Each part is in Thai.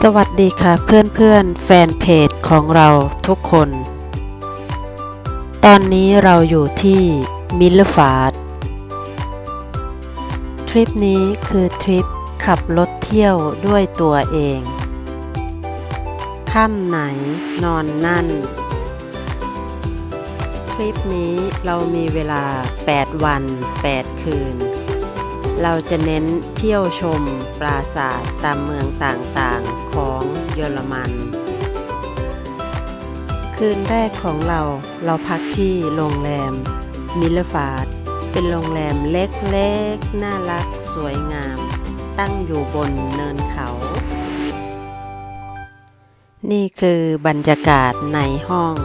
สวัสดีค่ะเพื่อนๆแฟนเพจของเราทุกคน ตอนนี้เราอยู่ที่มิลเลฟาร์ดทริปนี้คือทริปขับรถเที่ยวด้วยตัวเองค่ำไหนนอนนั่น ทริปนี้เรามีเวลา 8 วัน 8 คืน เราจะเน้นเที่ยวชมปราสาทตามเมืองต่างๆของเยอรมัน คืนแรกของเราเราพักที่โรงแรมมิลเลฟาร์ดเป็นโรงแรมเล็กๆ น่ารักสวยงาม ตั้งอยู่บนเนินเขา นี่คือบรรยากาศในห้อง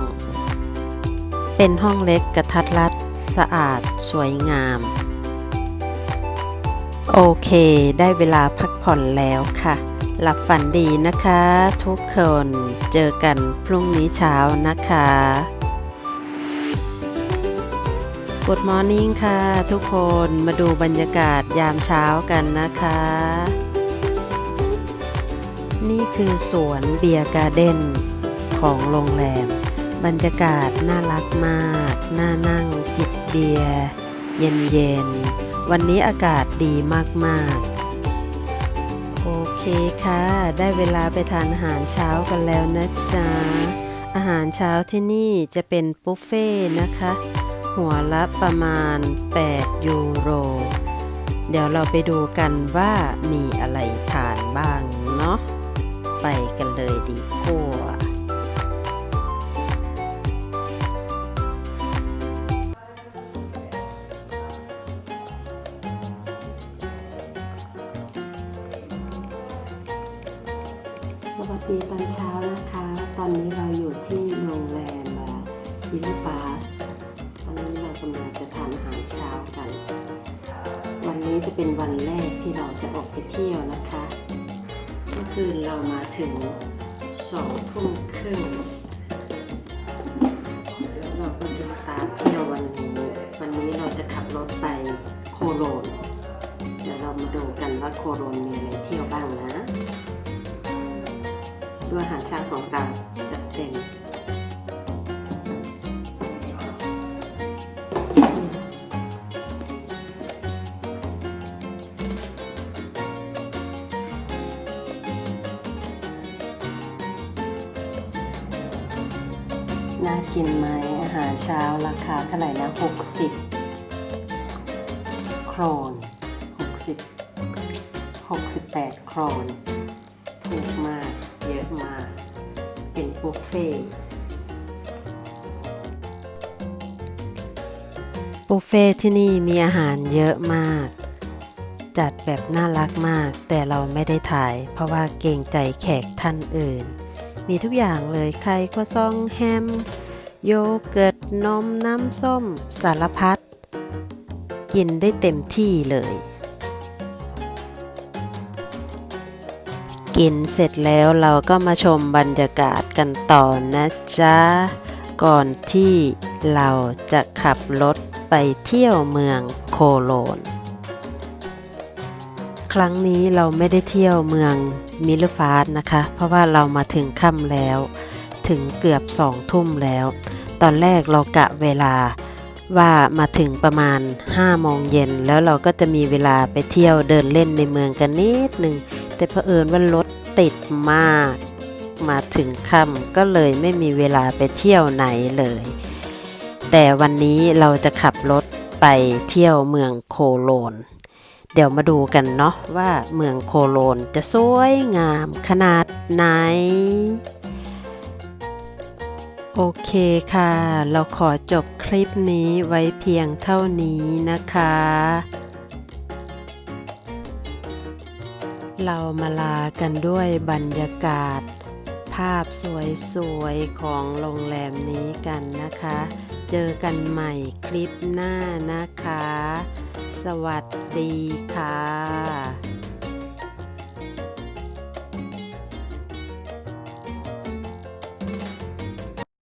เป็นห้องเล็กกระทัดรัดสะอาดสวยงาม โอเค ได้เวลาพักผ่อนแล้วค่ะ หลับฝันดีนะคะทุกคน เจอกันพรุ่งนี้เช้านะคะ Good Morning ค่ะทุกคนมาดูบรรยากาศยามเช้ากันนะคะ นี่คือสวนเบียร์การ์เด้นของโรงแรม บรรยากาศน่ารักมาก น่านั่งจิบเบียร์เย็นๆ วันนี้อากาศดีมากๆ โอเคค่ะ ได้เวลาไปทานอาหารเช้ากันแล้วนะจ๊ะ อาหารเช้าที่นี่จะเป็นบุฟเฟ่นะคะ หัวละประมาณ 8 ยูโร เดี๋ยวเราไปดูกันว่ามีอะไรทานบ้างเนาะ ไปกันเลยดีกว่า วัสดีตอนเช้านะคะ ตอนนี้เราอยู่ที่โรงแรมยินฟาสตอนนี้เรากำลังจะทานอาหารเช้ากัน วันนี้จะเป็นวันแรกที่เราจะออกไปเที่ยวนะคะเมื่อคืนเรามาถึงสองทุ่มครึ่งแล้วเราก็จะสตาร์ทเที่ยววันนี้ วันนี้เราจะขับรถไปโคโลนเดี๋ยวเรามาดูกันว่าโคโลนมีอะไรเที่ยวบ้างนะ ด้วยอาหารเช้าของเราจัดเต็มน่ากินไหมอาหารเช้าราคาเท่าไหร่นะ 60 โครน 60 68 โครน ถูกมาก บุฟเฟ่ต์บุฟเฟ่ต์ที่นี่มีอาหารเยอะมาก จัดแบบน่ารักมาก แต่เราไม่ได้ถ่าย เพราะว่าเกรงใจแขกท่านอื่น มีทุกอย่างเลยไข่ข้าวซองแฮม โยเกิร์ตนมน้ำส้ม สารพัด กินได้เต็มที่เลย กินเสร็จแล้วเราก็มาชมบรรยากาศกันต่อนะจ๊ะ ก่อนที่เราจะขับรถไปเที่ยวเมืองโคโลน ครั้งนี้เราไม่ได้เที่ยวเมืองมิลฟาร์ดนะคะ เพราะว่าเรามาถึงค่ำแล้ว ถึงเกือบสองทุ่มแล้ว ตอนแรกเรากะเวลาว่ามาถึงประมาณ5โมงเย็นแล้วเราก็จะมีเวลาไปเที่ยวเดินเล่นในเมืองกันนิดหนึ่ง แต่เผอิญว่ารถติดมาก มาถึงค่ำก็เลยไม่มีเวลาไปเที่ยวไหนเลย แต่วันนี้เราจะขับรถไปเที่ยวเมืองโคโลน เดี๋ยวมาดูกันเนาะว่าเมืองโคโลนจะสวยงามขนาดไหน โอเคค่ะ เราขอจบคลิปนี้ไว้เพียงเท่านี้นะคะ เรามาลากันด้วยบรรยากาศ ภาพสวยๆ ของโรงแรมนี้กันนะคะ เจอกันใหม่คลิปหน้านะคะ สวัสดีค่ะ